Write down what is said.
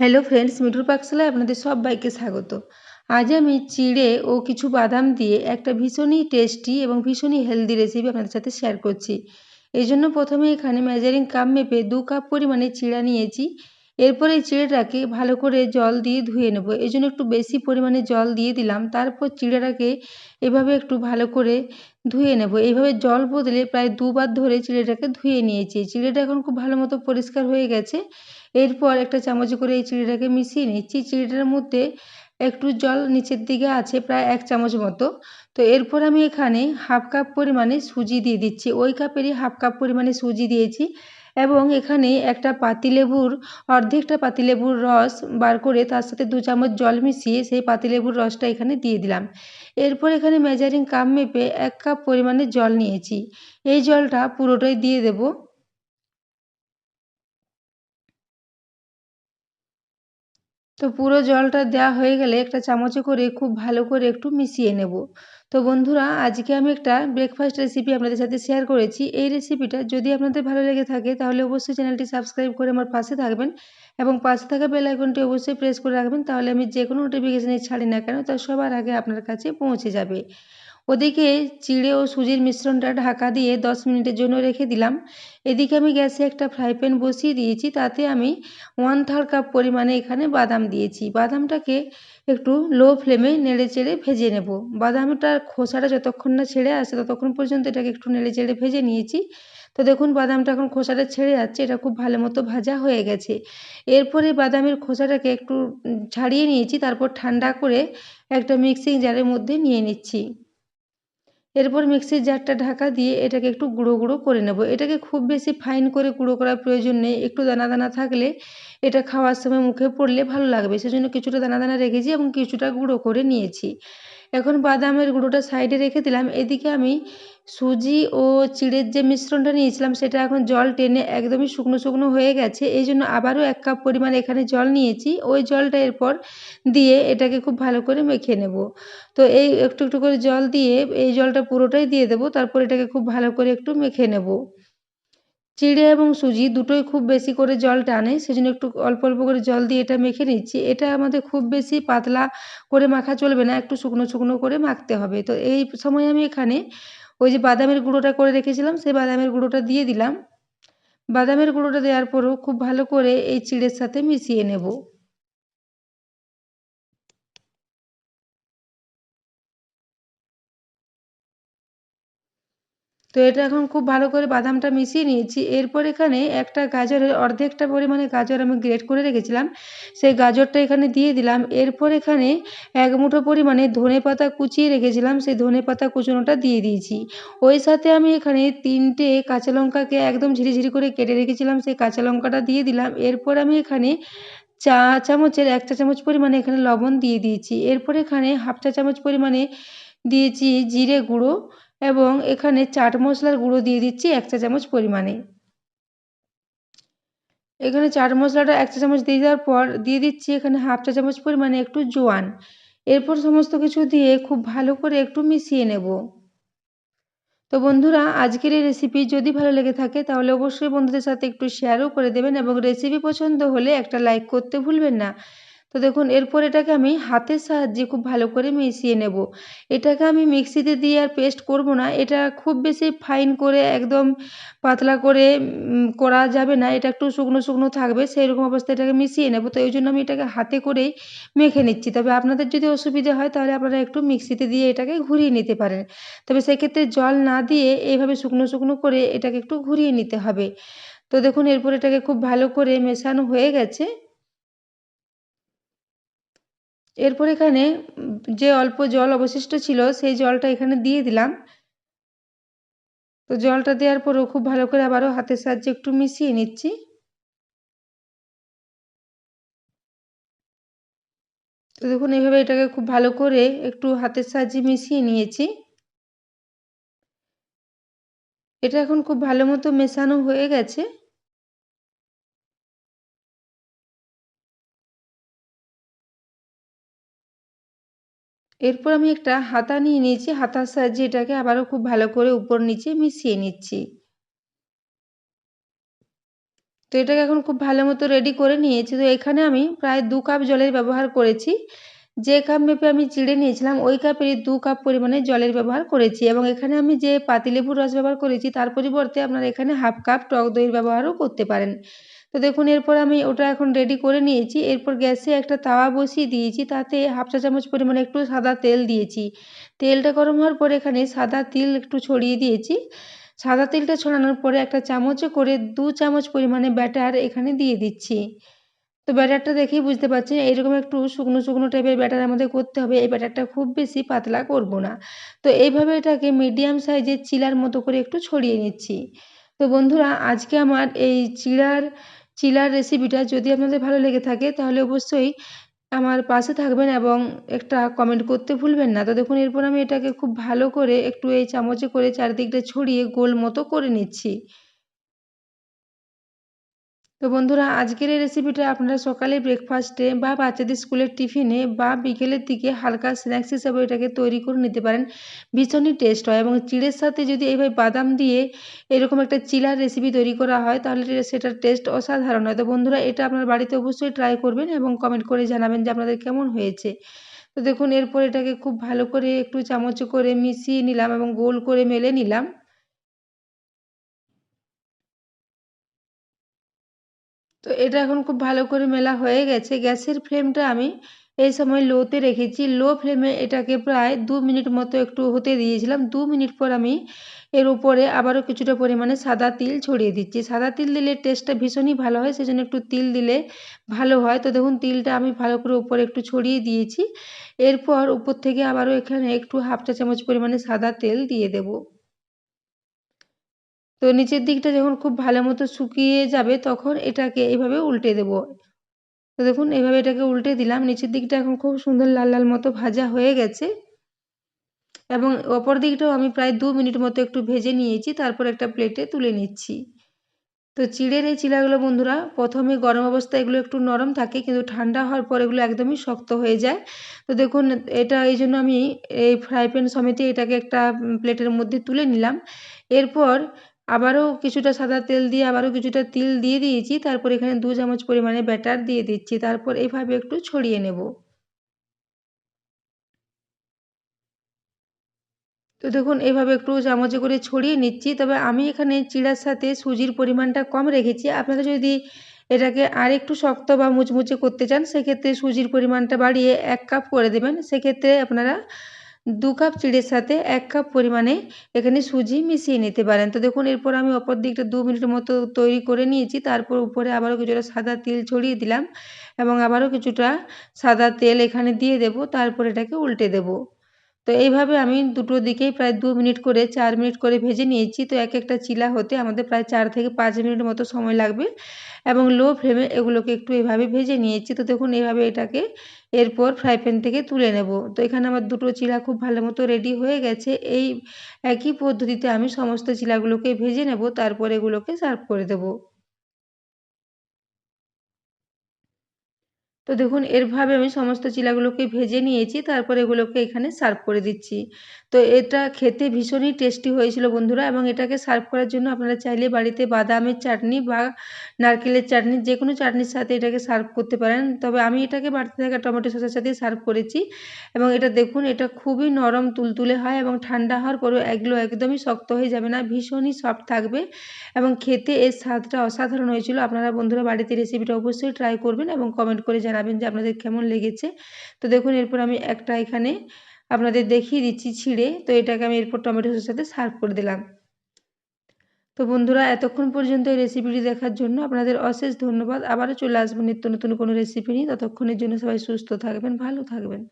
Hello friends মিঠুর পাকশালায় আপনাদের সবাইকে স্বাগত। আজ আমি চিড়ে ও কিছু বাদাম দিয়ে একটা ভীষণই টেস্টি এবং ভীষণই হেলদি রেসিপি আপনাদের সাথে শেয়ার করছি। এই জন্য প্রথমে এখানে মেজারিং কাপ মেপে দু কাপ পরিমাণে চিড়া নিয়েছি। এরপর এই চিড়েটাকে ভালো করে জল দিয়ে ধুয়ে নেব। এই জন্য একটু বেশি পরিমাণে জল দিয়ে দিলাম। তারপর চিড়েটাকে এভাবে একটু ভালো করে ধুয়ে নেব। এইভাবে জল বদলে প্রায় দুবার ধরে চিড়েটাকে ধুয়ে নিয়েছি। চিড়েটা এখন খুব ভালো মতো পরিষ্কার হয়ে গেছে। এরপর একটা চামচে করে এই চিড়েটাকে মিশিয়ে নিচ্ছি। চিড়েটার মধ্যে একটু জল নিচের দিকে আছে প্রায় এক চামচ মতো। তো এরপর আমি এখানে হাফ কাপ পরিমাণে সুজি দিয়ে দিচ্ছি। ওই কাপেরই হাফ কাপ পরিমাণে সুজি দিয়েছি এবং এখানে একটা পাতিলেবুর, অর্ধেকটা পাতিলেবুর রস বার করে তার সাথে দু চামচ জল মিশিয়ে সেই পাতিলেবুর রসটা এখানে দিয়ে দিলাম। এরপর এখানে মেজারিং কাপ মেপে এক কাপ পরিমাণে জল নিয়েছি। এই জলটা পুরোটাই দিয়ে দেবো। তো পুরো জলটা দেওয়া হয়ে গেলে একটা চামচে করে খুব ভালো করে একটু মিশিয়ে নেব। তো বন্ধুরা, আজকে আমি একটা ব্রেকফাস্ট রেসিপি আপনাদের সাথে শেয়ার করেছি। এই রেসিপিটা যদি আপনাদের ভালো লেগে থাকে, তাহলে অবশ্যই চ্যানেলটি সাবস্ক্রাইব করে আমার পাশে থাকবেন এবং পাশে থাকা বেল আইকনটি অবশ্যই প্রেস করে রাখবেন, তাহলে আমি যে কোনো নোটিফিকেশানে ছাড়ি না কেন, তা সবার আগে আপনার কাছে পৌঁছে যাবে। ওদিকে চিড়ে ও সুজির মিশ্রণটা ঢাকা দিয়ে দশ মিনিটের জন্য রেখে দিলাম। এদিকে আমি গ্যাসে একটা ফ্রাই প্যান বসিয়ে দিয়েছি, তাতে আমি ওয়ান থার্ড কাপ পরিমাণে এখানে বাদাম দিয়েছি। বাদামটাকে একটু লো ফ্লেমে নেড়ে চেড়ে ভেজে নেব। বাদামটার খোসাটা যতক্ষণ না ছেড়ে আসে ততক্ষণ পর্যন্ত এটাকে একটু নেড়ে চেড়ে ভেজে নিয়েছি। তো দেখুন, বাদামটা এখন খোসাটা ছেড়ে যাচ্ছে এটা খুব ভালো মতো ভাজা হয়ে গেছে। এরপরে বাদামের খোসাটাকে একটু ছাড়িয়ে নিয়েছি, তারপর ঠান্ডা করে একটা মিক্সিং জারের মধ্যে নিয়ে নিচ্ছি। এরপর মিক্সির জারটা ঢাকা দিয়ে এটাকে একটু গুঁড়ো গুঁড়ো করে নেব। এটাকে খুব বেশি ফাইন করে গুঁড়ো করার প্রয়োজন নেই। একটু দানা দানা থাকলে এটা খাওয়ার সময় মুখে পড়লে ভালো লাগবে। সেজন্য কিছুটা দানা দানা রেখেছি এবং কিছুটা গুঁড়ো করে নিয়েছি। এখন বাদামের গুঁড়োটা সাইডে রেখে দিলাম। এদিকে আমি সুজি ও চিড়ের যে মিশ্রণটা নিয়েছিলাম, সেটা এখন জল টেনে একদমই শুকনো শুকনো হয়ে গেছে। এই জন্য আবারও এক কাপ পরিমাণ এখানে জল নিয়েছি। ওই জলটা এরপর দিয়ে এটাকে খুব ভালো করে মেখে নেব। তো এই একটু একটু করে জল দিয়ে এই জলটা পুরোটাই দিয়ে দেবো, তারপর এটাকে খুব ভালো করে একটু মেখে নেব। চিড়ে এবং সুজি দুটোই খুব বেশি করে জল টানে, সেজন্য একটু অল্প অল্প করে জল দিয়ে এটা মেখে নিচ্ছি। এটা আমাদের খুব বেশি পাতলা করে মাখা চলবে না, একটু শুকনো শুকনো করে মাখতে হবে। তো এই সময় আমি এখানে ওই যে বাদামের গুঁড়োটা করে রেখেছিলাম, সেই বাদামের গুঁড়োটা দিয়ে দিলাম। বাদামের গুঁড়োটা দেওয়ার পরেও খুব ভালো করে এই চিড়ের সাথে মিশিয়ে নেব। তো এটা এখন খুব ভালো করে বাদামটা মিশিয়ে নিয়েছি। এরপর এখানে একটা গাজরের অর্ধেকটা পরিমাণে গাজর আমি গ্রেট করে রেখেছিলাম। সেই গাজরটা এখানে দিয়ে দিলাম। এরপর এখানে এক মুঠো পরিমাণে ধনে পাতা কুচিয়ে রেখেছিলাম। সেই ধনে পাতা কুচোনোটা দিয়ে দিয়েছি। ওই সাথে আমি এখানে তিনটে কাঁচা লঙ্কাকে একদম ঝিরিঝিরি করে কেটে রেখেছিলাম। সেই কাঁচা লঙ্কাটা দিয়ে দিলাম। এরপর আমি এখানে চা চামচের এক চা চামচ পরিমাণে এখানে লবণ দিয়ে দিয়েছি। এরপর এখানে হাফ চা চামচ পরিমাণে দিয়েছি জিরে গুঁড়ো। এবং এখানে চাট মশলার গুঁড়ো দিয়ে দিচ্ছি এক চা চামচ পরিমাণে। এখানে চাট মশলাটা এক চা চামচ দিয়ে দেওয়ার পর দিয়ে দিচ্ছি এখানে হাফ চা চামচ পরিমাণে একটু জোয়ান। এরপর সমস্ত কিছু দিয়ে খুব ভালো করে একটু মিশিয়ে নেব। তো বন্ধুরা, আজকের এই রেসিপি যদি ভালো লেগে থাকে, তাহলে অবশ্যই বন্ধুদের সাথে একটু শেয়ারও করে দেবেন এবং রেসিপি পছন্দ হলে একটা লাইক করতে ভুলবেন না। তো দেখুন, এরপর এটাকে আমি হাতের সাহায্যে খুব ভালো করে মিশিয়ে নেব। এটাকে আমি মিক্সিতে দিয়ে আর পেস্ট করব না। এটা খুব বেশি ফাইন করে একদম পাতলা করে করা যাবে না। এটা একটু শুকনো শুকনো থাকবে সেই রকম অবস্থায় এটাকে মিশিয়ে নেব। তো এই জন্য আমি এটাকে হাতে করেই মেখে নিচ্ছি। তবে আপনাদের যদি অসুবিধা হয়, তাহলে আপনারা একটু মিক্সিতে দিয়ে এটাকে ঘুরিয়ে নিতে পারেন। তবে সেক্ষেত্রে জল না দিয়ে এইভাবে শুকনো শুকনো করে এটাকে একটু ঘুরিয়ে নিতে হবে। তো দেখুন, এরপর এটাকে খুব ভালো করে মেশানো হয়ে গেছে। এরপর এখানে যে অল্প জল অবশিষ্ট ছিল, সেই জলটা এখানে দিয়ে দিলাম। তো জলটা দেওয়ার পরও খুব ভালো করে আবারও হাতের সাহায্যে একটু মিশিয়ে নিচ্ছি। তো দেখুন, এইভাবে এটাকে খুব ভালো করে একটু হাতের সাহায্যে মিশিয়ে নিয়েছি। এটা এখন খুব ভালো মতো মেশানো হয়ে গেছে। এরপর আমি একটা হাতা নিয়ে নিয়েছি, হাতার সাহায্যে এটাকে আবারও খুব ভালো করে উপর নিচে মিশিয়ে নিচ্ছি। তো এটাকে এখন খুব ভালো মতো রেডি করে নিয়েছি। তো এখানে আমি প্রায় দু কাপ জলের ব্যবহার করেছি। যে কাপ মেপে আমি চিড়ে নিয়েছিলাম, ওই কাপেরই দু কাপ পরিমাণে জলের ব্যবহার করেছি এবং এখানে আমি যে পাতিলেবুর রস ব্যবহার করেছি, তার পরিবর্তে আপনারা এখানে হাফ কাপ টক দইয়ের ব্যবহারও করতে পারেন। তো দেখুন, এরপর আমি ওটা এখন রেডি করে নিয়েছি। এরপর গ্যাসে একটা তাওয়া বসিয়ে দিয়েছি। তাতে হাফ চা চামচ পরিমাণে একটু সাদা তেল দিয়েছি। তেলটা গরম হওয়ার পর এখানে সাদা তিল একটু ছড়িয়ে দিয়েছি। সাদা তেলটা ছড়ানোর পরে একটা চামচে করে দু চামচ পরিমাণে ব্যাটার এখানে দিয়ে দিচ্ছি। তো ব্যাটারটা দেখেই বুঝতে পারছেন এইরকম একটু শুকনো শুকনো টাইপের ব্যাটার আমাদের করতে হবে। এই ব্যাটারটা খুব বেশি পাতলা করব না। তো এইভাবে এটাকে মিডিয়াম সাইজের চিলার মতো করে একটু ছড়িয়ে নিচ্ছি। তো বন্ধুরা, আজকে আমার এই চিড়ার চিলার রেসিপিটা যদি আপনাদের ভালো লেগে থাকে, তাহলে অবশ্যই আমার পাশে থাকবেন এবং একটা কমেন্ট করতে ভুলবেন না। তো দেখুন এরপর আমি এটাকে খুব ভালো করে একটু এই চামচে করে চারিদিকটা ছড়িয়ে গোল মতো করে নিচ্ছি। তো বন্ধুরা, আজকের এই রেসিপিটা আপনারা সকালে ব্রেকফাস্টে বা বাচ্চাদের স্কুলের টিফিনে বা বিকেলের দিকে হালকা স্ন্যাক্স হিসাবে এটাকে তৈরি করে নিতে পারেন। ভীষণই টেস্ট হয় এবং চিড়ের সাথে যদি এইভাবে বাদাম দিয়ে এরকম একটা চিলার রেসিপি তৈরি করা হয়, তাহলে সেটার টেস্ট অসাধারণ হয়। তো বন্ধুরা, এটা আপনার বাড়িতে অবশ্যই ট্রাই করবেন এবং কমেন্ট করে জানাবেন যে আপনাদের কেমন হয়েছে। তো দেখুন, এরপর এটাকে খুব ভালো করে একটু চামচ করে মিশিয়ে নিলাম এবং গোল করে মেলে নিলাম। তো এটা এখন খুব ভালো করে মেলা হয়ে গেছে। গ্যাসের ফ্লেমটা আমি এই সময় লোতে রেখেছি। লো ফ্লেমে এটাকে প্রায় দু মিনিট মতো একটু হতে দিয়েছিলাম। দু মিনিট পর আমি এর উপরে আবারও কিছুটা পরিমাণে সাদা তিল ছড়িয়ে দিচ্ছি। সাদা তিল দিলে টেস্টটা ভীষণই ভালো হয়, সেজন্য একটু তিল দিলে ভালো হয়। তো দেখুন, তিলটা আমি ভালো করে উপরে একটু ছড়িয়ে দিয়েছি। এরপর উপর থেকে আবারও এখানে একটু হাফ চা চামচ পরিমাণে সাদা তেল দিয়ে দেবো। তো নিচের দিকটা যখন খুব ভালো মতো শুকিয়ে যাবে, তখন এটাকে এইভাবে উল্টে দেব। তো দেখুন এইভাবে এটাকে উল্টে দিলাম। নিচের দিকটা এখন খুব সুন্দর লাল লাল মতো ভাজা হয়ে গেছে। এবং অপর দিকটাও আমি প্রায় দু মিনিট মতো একটু ভেজে নিয়েছি, তারপর একটা প্লেটে তুলে নিচ্ছি। তো চিড়ের এই চিলাগুলো বন্ধুরা, প্রথমে গরম অবস্থায় এগুলো একটু নরম থাকে, কিন্তু ঠান্ডা হওয়ার পর এগুলো একদমই শক্ত হয়ে যায়। তো দেখুন, এটা এই জন্য আমি এই ফ্রাই প্যান সমেতে এটাকে একটা প্লেটের মধ্যে তুলে নিলাম। এরপর আবারও কিছুটা সাদা তেল দিয়ে, আবারও কিছুটা তিল দিয়ে দিয়েছি। তারপর এখানে দু চামচ পরিমাণে ব্যাটার দিয়ে দিচ্ছি। তারপর এভাবে একটু ছড়িয়ে নেব। তো দেখুন এভাবে একটু চামচে করে ছড়িয়ে নিচ্ছি। তবে আমি এখানে চিড়ার সাথে সুজির পরিমাণটা কম রেখেছি। আপনারা যদি এটাকে আর একটু শক্ত বা মুচমুচে করতে চান, সেক্ষেত্রে সুজির পরিমাণটা বাড়িয়ে এক কাপ করে দেবেন। সেক্ষেত্রে আপনারা দু কাপ চিড়ের সাথে এক কাপ পরিমাণে এখানে সুজি মিশিয়ে নিতে পারেন। তো দেখুন, এরপর আমি অপর দিকটা দু মিনিটের মতো তৈরি করে নিয়েছি। তারপর উপরে আবারও কিছুটা সাদা তেল ছড়িয়ে দিলাম এবং আবারও কিছুটা সাদা তেল এখানে দিয়ে দেব। তারপর এটাকে উল্টে দেব। তো এইভাবে আমি দুটো দিকেই প্রায় দু মিনিট করে, চার মিনিট করে ভেজে নিয়েছি। তো এক একটা চিলা হতে আমাদের প্রায় চার থেকে পাঁচ মিনিট মতো সময় লাগবে এবং লো ফ্লেমে এগুলোকে একটু এভাবে ভেজে নিয়েছি। তো দেখুন এইভাবে এটাকে এরপর ফ্রাই প্যান থেকে তুলে নেব। তো এখানে আমার দুটো চিলা খুব ভালো মতো রেডি হয়ে গেছে। এই একই পদ্ধতিতে আমি সমস্ত চিলাগুলোকে ভেজে নেব, তারপর এগুলোকে সার্ভ করে দেবো। তো দেখুন, এরভাবে আমি সমস্ত চিলাগুলোকে ভেজে নিয়েছি, তারপর এগুলোকে এখানে সার্ভ করে দিচ্ছি। তো এটা খেতে ভীষণই টেস্টি হয়েছিল বন্ধুরা, এবং এটাকে সার্ভ করার জন্য আপনারা চাইলে বাড়িতে বাদামের চাটনি বা নারকেলের চাটনি, যে কোনো চাটনির সাথে এটাকে সার্ভ করতে পারেন। তবে আমি এটাকে বাড়িতে থাকা টমেটো সসের সাথে সার্ভ করেছি, এবং এটা দেখুন, এটা খুবই নরম, তুলতুলে হয়, এবং ঠান্ডা হওয়ার পরেও এগুলো একদমই শক্ত হয়ে যাবে না, ভীষণই সফট থাকবে, এবং খেতে এর স্বাদটা অসাধারণ হয়েছিল। আপনারা বন্ধুরা বাড়িতে রেসিপিটা অবশ্যই ট্রাই করবেন, এবং কমেন্ট করে জানাবেন যে আপনাদের কেমন লেগেছে। তো দেখুন, এরপর আমি একটা এখানে আপনাদের দেখিয়ে দিচ্ছি ছিঁড়ে। তো এটাকে আমি এরপর টমেটো সসের সাথে সার্ভ করে দিলাম। তো বন্ধুরা, এতক্ষণ পর্যন্ত এই রেসিপিটি দেখার জন্য আপনাদের অশেষ ধন্যবাদ। আবারও চলে আসব নিত্য নতুন কোনো রেসিপি নিয়ে। ততক্ষণের জন্য সবাই সুস্থ থাকবেন, ভালো থাকবেন।